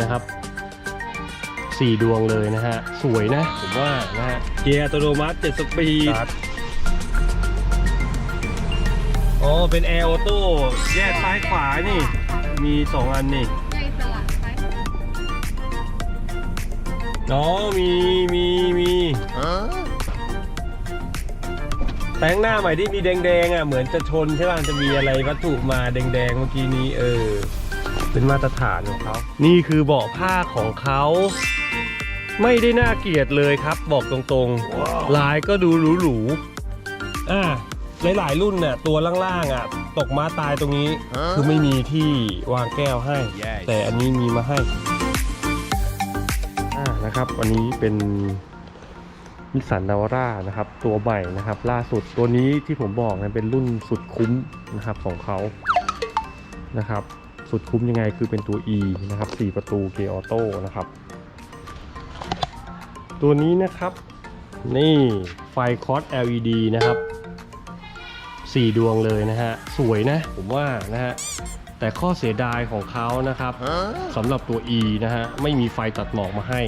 นะครับสี่ดวงเลยนะฮะ สวยนะ ผมว่านะฮะ เกียร์อัตโนมัติ7สปีดอ๋อ เป็นแอร์ออโต้แยกซ้ายขวานี่ มี 2 อันนี่ในสลัดซ้ายขวาอ๋อ มี มี มีแปลงหน้าใหม่ที่มีแดงๆอะ เหมือนจะชนใช่ป่ะ จะมีอะไรวัตถุมาแดงๆเมื่อกี้นี้ เออ เป็นมาตรฐานของเขา นี่คือเบาะผ้าของเขา ไม่ได้น่าเกลียดเลยครับ บอกตรงๆ ลายก็ดูหรูๆ อ่าหลายๆรุ่นเนี่ยตัวล่างๆอะ ตกม้าตายตรงนี้ คือไม่มีที่วางแก้วให้ Yes แต่อันนี้มีมาให้อ่านะครับ วันนี้เป็นนิสสันนาวาร่านะครับ ตัวใหม่นะครับ ล่าสุดตัวนี้ที่ผมบอกนะเป็นรุ่นสุดคุ้มนะครับของเขานะครับ สุดคุ้มยังไงคือเป็นตัว E นะครับ 4 ประตูเกียร์ออโต้นะครับ ตัวนี้นะครับนี่ไฟคอส LED นะครับ 4 ดวงเลยนะฮะ สวยนะ ผมว่านะฮะ แต่ข้อเสียดายของเขานะครับสำหรับตัว E นะฮะ ไม่มีไฟตัดหมอกมาให้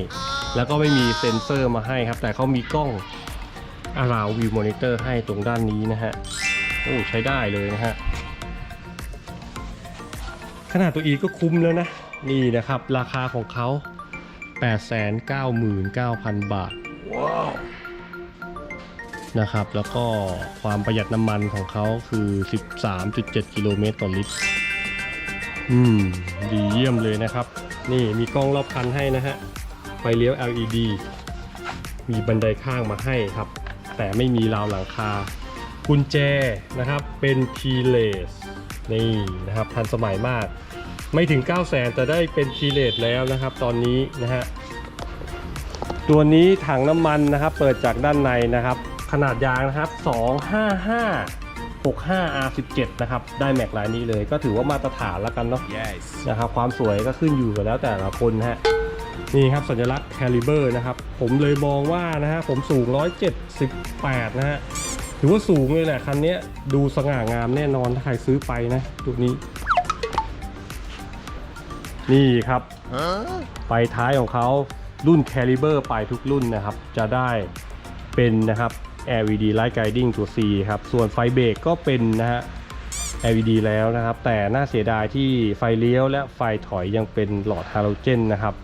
แล้วก็ไม่มีเซ็นเซอร์มาให้ครับ แต่เขามีกล้อง Around View Monitor ให้ตรงด้านนี้นะฮะโอ้ใช้ได้เลยนะฮะ ขนาดตัว E ก็คุ้มแล้วนะ นี่นะครับ ราคาของเขา 899,000 บาทนะครับ แล้วก็ความประหยัดน้ำมันของเขาคือ 13.7 กิโลเมตรต่อลิตร อืม ดีเยี่ยมเลยนะครับ นี่มีกล้องรอบคันให้นะฮะ ไฟเลี้ยว LED มีบันไดข้างมาให้ครับ แต่ไม่มีราวหลังคา กุญแจนะครับ เป็น keyless นี่นะครับทันสมัยมาก ไม่ถึง 9 0 0แสนแต่ได้เป็น keyless แล้วนะครับ ตอนนี้นะฮะตัวนี้ถังน้ำมันนะครับ เปิดจากด้านในนะครับ ขนาดยางนะครับ 255 65 R17 นะครับ ได้แม็กลายนี้เลยก็ถือว่ามาตรฐานแล้วกันเนาะ Yes นะครับ ความสวยก็ขึ้นอยู่กับแล้วแต่ละคนนะฮะ นี่ครับสัญลักษณ์แคลิเบอร์นะครับ ผมเลยมองว่านะฮะผมสูง 178 นะฮะ ถือว่าสูงเลยแหละคันนี้ดูสง่างามแน่นอนถ้าใครซื้อไปนะตัวนี้ นี่ครับไฟท้ายของเขารุ่นแคลิเบอร์ไปทุกรุ่นนะครับ จะได้เป็นนะครับ LED Light Guiding ตัว C ครับ ส่วนไฟเบรกก็เป็นนะฮะ LED แล้วนะครับ แต่น่าเสียดายที่ไฟเลี้ยวและไฟถอยยังเป็นหลอดฮาโลเจนนะครับ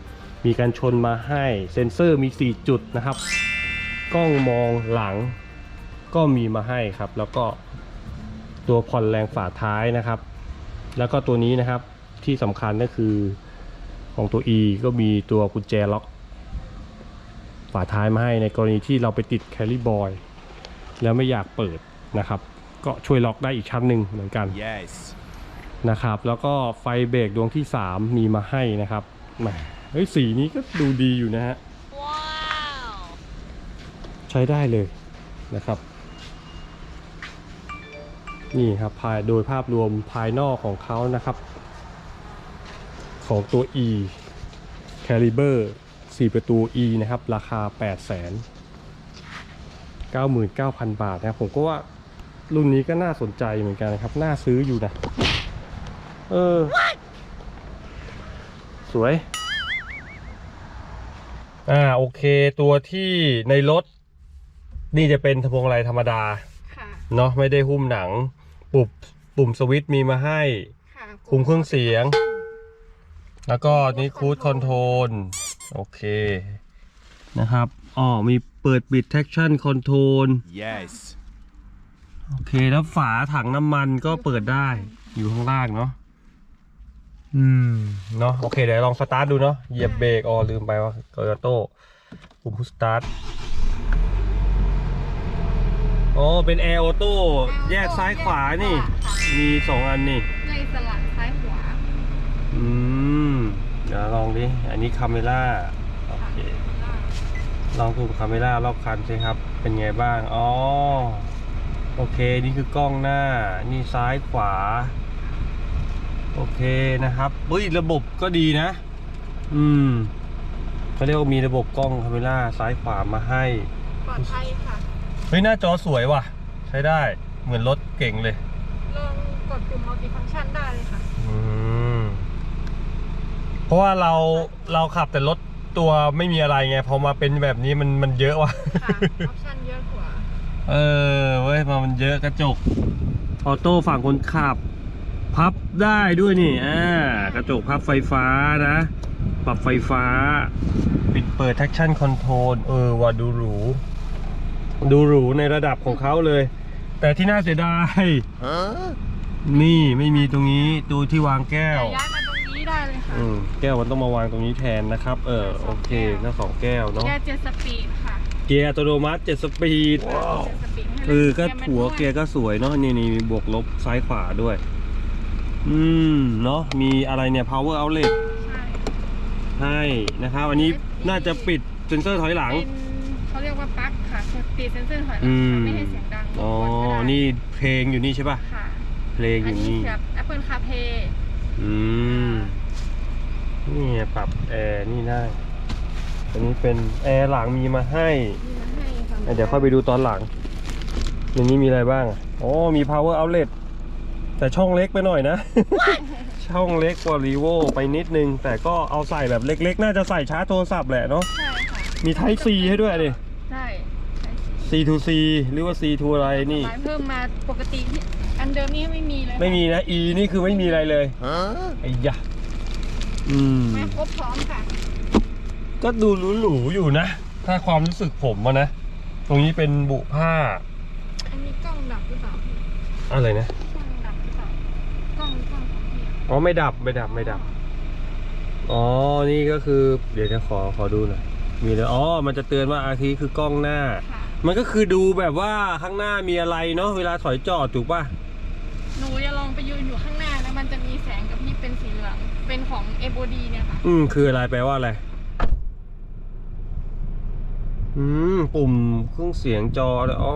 มีการชนมาให้เซ็นเซอร์มี 4 จุดนะครับ กล้องมองหลัง ก็มีมาให้ครับ แล้วก็ตัวผ่อนแรงฝาท้ายนะครับ แล้วก็ตัวนี้นะครับที่สำคัญก็คือของตัว E ก็มีตัวกุญแจล็อก ฝาท้ายมาให้ในกรณีที่เราไปติดแคลิบอยแล้วไม่อยากเปิดนะครับ ก็ช่วยล็อกได้อีกชั้นหนึ่งเหมือนกัน Yes นะครับ แล้วก็ไฟเบรกดวงที่ 3 มีมาให้นะครับแหมเฮ้ยสีนี้ก็ดูดีอยู่นะฮะว้าวใช้ได้เลยนะครับ นี่ครับภายโดยภาพรวมภายนอกของเขานะครับ ของตัว E Caliber 4 ประตู E นะครับ ราคา8 9 9 0 0 0 บาทนะครับ ผมก็ว่ารุ่นนี้ก็น่าสนใจเหมือนกันนะครับ น่าซื้ออยู่นะ เออ สวย อ่า โอเค ตัวที่ในรถ นี่จะเป็นพวงมาลัยธรรมดาค่ะเนาะไม่ได้หุ้มหนัง ปุ่มปุ่มสวิตช์มีมาให้ค่ะคุมเครื่องเสียง แล้วก็นี่คูดคอนโทรลโอเคนะครับอ๋อมีเปิดปิด traction control Yes โอเคแล้วฝาถังน้ำมันก็เปิดได้อยู่ข้างล่างเนาะอืมเนาะโอเคเดี๋ยวลองสตาร์ทดูเนาะเหยียบเบรกอ๋อลืมไปว่าโตโยโต้ปุ่มพุชสตาร์ท อ๋อเป็นแอร์ออโต้แยกซ้ายขวานี่ มีสองอันนี่ในสลัดซ้ายขวาอืมเดี๋ยวลองดิ อันนี้คาเมล่าโอเคลองดูคาเมล่ารอบคันสิครับ เป็นไงบ้างอ๋อโอเคนี่คือกล้องหน้า นี่ซ้ายขวา โอเคนะครับเฮ้ยระบบก็ดีนะ อืมเขาเรียกว่ามีระบบกล้องคาเมล่าซ้ายขวามาให้ ปลอดภัยค่ะ เฮ้ยหน้าจอสวยว่ะ ใช้ได้เหมือนรถเก่งเลย ลองกดปุ่ม multi function ได้เลยค่ะ อืม เพราะว่าเราเราขับแต่รถตัวไม่มีอะไรไงพอมาเป็นแบบนี้มันมันเยอะว่ะ ค่ะ ออปชั่นเยอะกว่า เออเว้ยมามันเยอะกระจก ออโต้ฝั่งคนขับ พับได้ด้วยนี่อ่ากระจกพับไฟฟ้านะ ปรับไฟฟ้า ปิดเปิด traction control เออว่าดูหรู ดูหรูในระดับของเขาเลย แต่ที่น่าเสียดายนี่ไม่มีตรงนี้ดูที่วางแก้ว ย้ายมาตรงนี้ได้เลยค่ะอืมแก้วมันต้องมาวางตรงนี้แทนนะครับ เออโอเคก็สองแก้วเนาะแก้เจ็ดสปีดค่ะเกียร์อัตโนมัติ7สปีดเจ็ดสปีดให้เออก็กีร์แมนหัวเกียร์ก็สวยเนาะนี่นี่มีบวกลบซ้ายขวาด้วย อืมเนาะมีอะไรเนี่ย power outlet ใช่ให้นะครับ อันนี้น่าจะปิดเซ็นเซอร์ถอยหลัง เป็น เขาเรียกว่าปลั๊กค่ะกดปิดเซนเซอร์ถอยหลัอืงมค่ะไม่ให้เสียงดังอ๋อกดไม่ได้นี่เพลงอยู่นี่ใช่ป่ะ ค่ะเพลงออันยู่นี้นี่ แบบ Apple CarPlay อืม นี่ไงปรับแอร์นี่ได้ อันนี้เป็นแอร์หลังมีมาให้มีมาให้ค่ะเดี๋ยวค่อยไปดูตอนหลังในนี้มีอะไรบ้างอะอ๋อ มี power outlet แต่ช่องเล็กไปหน่อยนะ ช่องเล็กกว่า r e v o ไปนิดนึง แต่ก็เอาใส่แบบเล็กๆ น่าจะใส่ชาร์จโทรศัพท์แหละเนาะ ใช่ค่ะมี Type C ให้ด้วยดิ ใช่ใช่ C to C หรือว่า C to อะไรนี่ หมายเพิ่มมาปกติที่อันเดิมนี่ไม่มีเลยค่ะไม่มีนะ E นี่คือไม่มีอะไรเลยไอ้ยะอืมไม่ครบพร้อมค่ะ ก็ดูหรูๆอยู่นะ ถ้าความรู้สึกผมอะนะ ตรงนี้เป็นบุผ้า อันนี้กล้องดับหรือเปล่าพี่อะไรนะ กล้องดับหรือเปล่ากล้องกล้องของพี่อะอ๋อ ไม่ดับ ไม่ดับ ไม่ดับ อ๋อ นี่ก็คือ เดี๋ยวจะขอ ขอดูหน่อย มีเลยอ๋อมันจะเตือนว่าอาทีคือกล้องหน้าค่ะมันก็คือดูแบบว่าข้างหน้ามีอะไรเนาะเวลาถอยจอดถูกป่ะหนูจะลองไปยืนอยู่ข้างหน้าแล้วมันจะมีแสงกับพี่เป็นสีเหลืองเป็นของ f o d เนี่ยค่ะอืมคืออะไรแปลว่าอะไรอืมปุ่มเครื่องเสียงจอเลยอ๋อ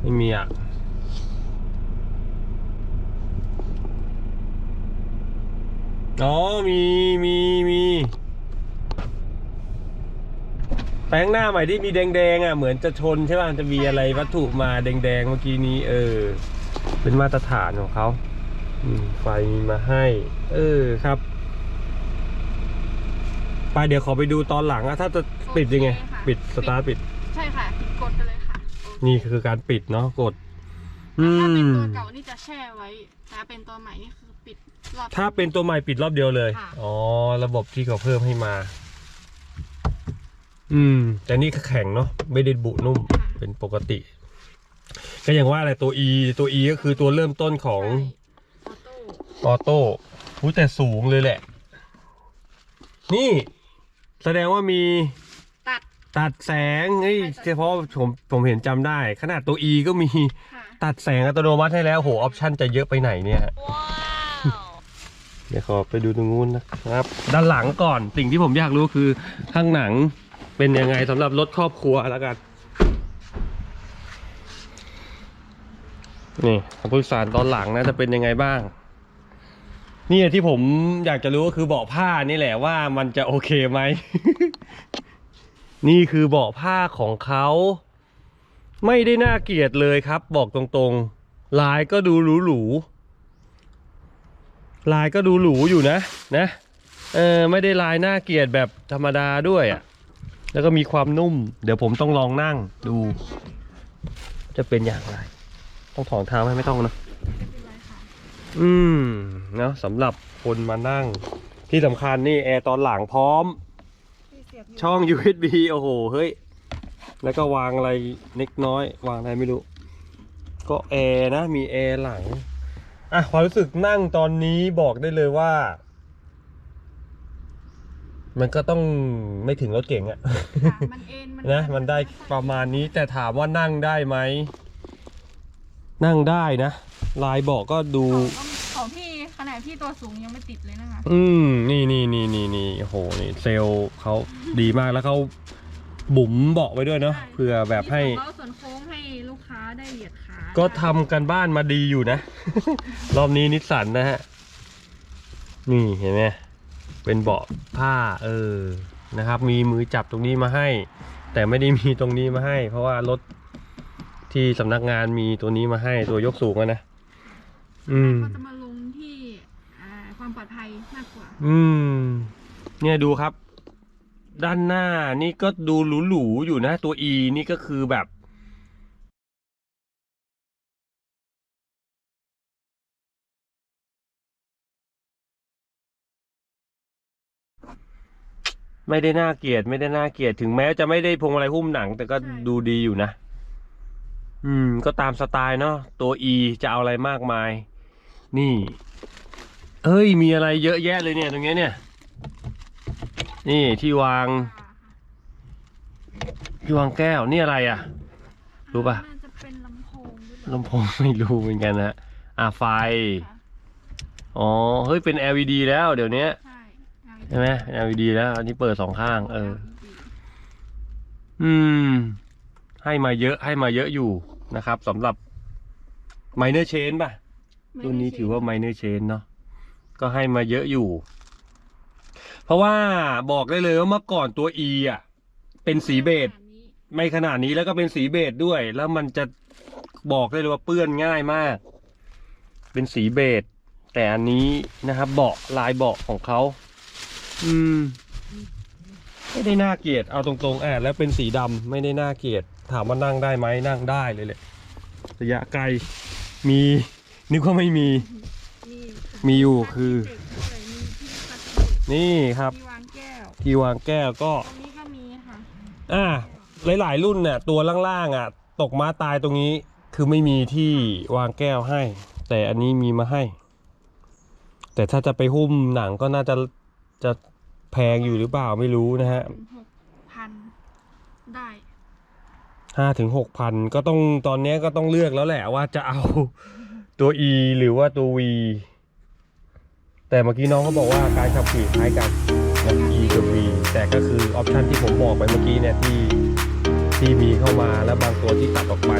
ไม่มีอะอ๋อมีมีมี แปลงหน้าใหม่ที่มีแดงๆอะเหมือนจะชนใช่ป่ะมันจะมีอะไรวัตถุมาแดงๆเมื่อกี้นี้ เออ เป็นมาตรฐานของเขาอืมไฟมีมาให้ เออครับไปเดี๋ยวขอไปดูตอนหลังอะถ้าจะปิดยังไงโอเคค่ะปิดสตาร์ทปิด ใช่ค่ะกดไปเลยค่ะ นี่คือการปิดเนาะกดอืถ้าเป็นมตัวเก่านี่จะแช่ไว้แต่เป็นตัวใหม่นี่คือปิดรอบถ้าเป็นตัวใหม่ปิดรอบเดียวเลยค่ะอ๋อ ระบบที่เขาเพิ่มให้มา อืม แต่นี่คือแข็งเนาะไม่ได้บุนุ่มเป็นปกติ ก็อย่างว่าอะไรตัว E ตัว E ก็คือตัวเริ่มต้นของออโต้ออโต้หูแต่สูงเลยแหละ นี่ แสดงว่ามีตัดตัดแสงเฮ้ยใช่เฉพาะผมผมเห็นจำได้ ขนาดตัว E ก็มีค่ะตัดแสงอัตโนมัติให้แล้วโหออปชั่นจะเยอะไปไหนเนี่ยเดี๋ยวขอไปดูตรงนู้นนะครับ ด้านหลังก่อนสิ่งที่ผมอยากรู้คือข้างหนัง เป็นยังไงสำหรับรถครอบครัวแล้วกัน นี่ผู้โดยสารตอนหลังนะจะเป็นยังไงบ้าง นี่ที่ผมอยากจะรู้ก็คือเบาะผ้านี่แหละว่ามันจะโอเคไหม นี่คือเบาะผ้าของเขาไม่ได้น่าเกลียดเลยครับ บอกตรงๆ ลายก็ดูหรูๆลายก็ดูหรูอยู่นะ นะ เออไม่ได้ลายน่าเกลียดแบบธรรมดาด้วยอะ่ะ แล้วก็มีความนุ่ม เดี๋ยวผมต้องลองนั่งดู จะเป็นอย่างไร ต้องถอนเท้าไหมไม่ต้องนะอืมเนาะสำหรับคนมานั่ง ที่สำคัญนี่แอร์ตอนหลังพร้อม ช่อง USB โอ้โห เฮ้ย แล้วก็วางอะไรเล็กน้อย วางอะไรไม่รู้ ก็แอร์นะ มีแอร์หลัง อะ ความรู้สึกนั่งตอนนี้บอกได้เลยว่า มันก็ต้องไม่ถึงรถเก๋งอะ ค่ะมันเอ็นมันนะ มันได้ประมาณนี้แต่ถามว่านั่งได้ไหม นั่งได้นะ ลายเบาะก็ดู ของของพี่ขนาดพี่ตัวสูงยังไม่ติดเลยนะคะ อืม นี่นี่นี่นี่นี่โอ้โห นี่เซลล์เขาดีมากแล้วเขาบุ๋มเบาะไว้ด้วยเนาะใช่ เผื่อแบบให้มีส่วนเล้าส่วนโค้งให้ลูกค้าได้เหยียดขาก็ทำกันบ้านมาดีอยู่นะ รอบนี้นิสสันนะฮะ นี่เห็นไหม เป็นเบาะผ้าเออนะครับ มีมือจับตรงนี้มาให้ แต่ไม่ได้มีตรงนี้มาให้ เพราะว่ารถที่สำนักงานมีตัวนี้มาให้ตัวยกสูงอะนะอืมก็จะมาลงที่อ่าความปลอดภัยมากกว่า อืม เนี่ยดูครับ ด้านหน้านี่ก็ดูหรูๆอยู่นะ ตัว E นี่ก็คือแบบ ไม่ได้น่าเกลียดไม่ได้น่าเกลียดถึงแม้จะไม่ได้พวงมาลัยหุ้มหนัง แต่ก็ใช่ดูดีอยู่นะ อืม ก็ตามสไตล์เนาะตัว E จะเอาอะไรมากมาย นี่ เอ้ย มีอะไรเยอะแยะเลยเนี่ย ตรงเนี้ยเนี่ย นี่ที่วาง ที่วางแก้วนี่อะไรอะ รู้ปะน่าจะเป็นลำโพงหรือเปล่าลำโพงไม่รู้เหมือนกันนะอะไฟค่ะอ๋อ เฮ้ยเป็น LED แล้วเดี๋ยวนี้ ใช่ใช่ไหม LED แล้ว อันนี้เปิดสองข้าง เออ อืม ให้มาเยอะให้มาเยอะอยู่นะครับสำหรับ minor chain ป่ะ รุ่นนี้ถือว่า minor chain เนาะก็ให้มาเยอะอยู่ เพราะว่าบอกได้เลยว่าเมื่อก่อนตัว E อะ เป็นสีเบจไม่ขนาดนี้แล้วก็เป็นสีเบจด้วย แล้วมันจะบอกได้เลยว่าเปื้อนง่ายมาก เป็นสีเบจแต่อันนี้นะครับเบาะลายเบาะของเขา อืม ไม่ได้น่าเกลียดเอาตรงๆอะแล้วเป็นสีดำไม่ได้น่าเกลียด ถามว่านั่งได้ไหมนั่งได้เลยแหละระยะไกลมีนึกว่าไม่มี มีมีอยู่คือเด็กด้วยมีที่พัดเด็กนี่ครับ มีวางแก้ว ที่วางแก้วก็ ตรงนี้ก็มีค่ะ อ่าหลาย ๆ รุ่นเนี่ยตัวล่างๆอะ ตกม้าตายตรงนี้ คือไม่มีที่วางแก้วให้ แต่อันนี้มีมาให้ แต่ถ้าจะไปหุ้มหนังก็น่าจะจะ แพงอยู่หรือเปล่าไม่รู้นะฮะถึงหกพันได้ห้าถึงหกพันก็ต้องตอนเนี้ยก็ต้องเลือกแล้วแหละว่าจะเอาตัว E หรือว่าตัว V แต่เมื่อกี้น้องเขาบอกว่าการขับขี่คล้ายกันนะ E กับ V แต่ก็คือออปชันที่ผมบอกไปเมื่อกี้เนี่ยที่ที่มีเข้ามาแล้วบางตัวที่ตัดออกไป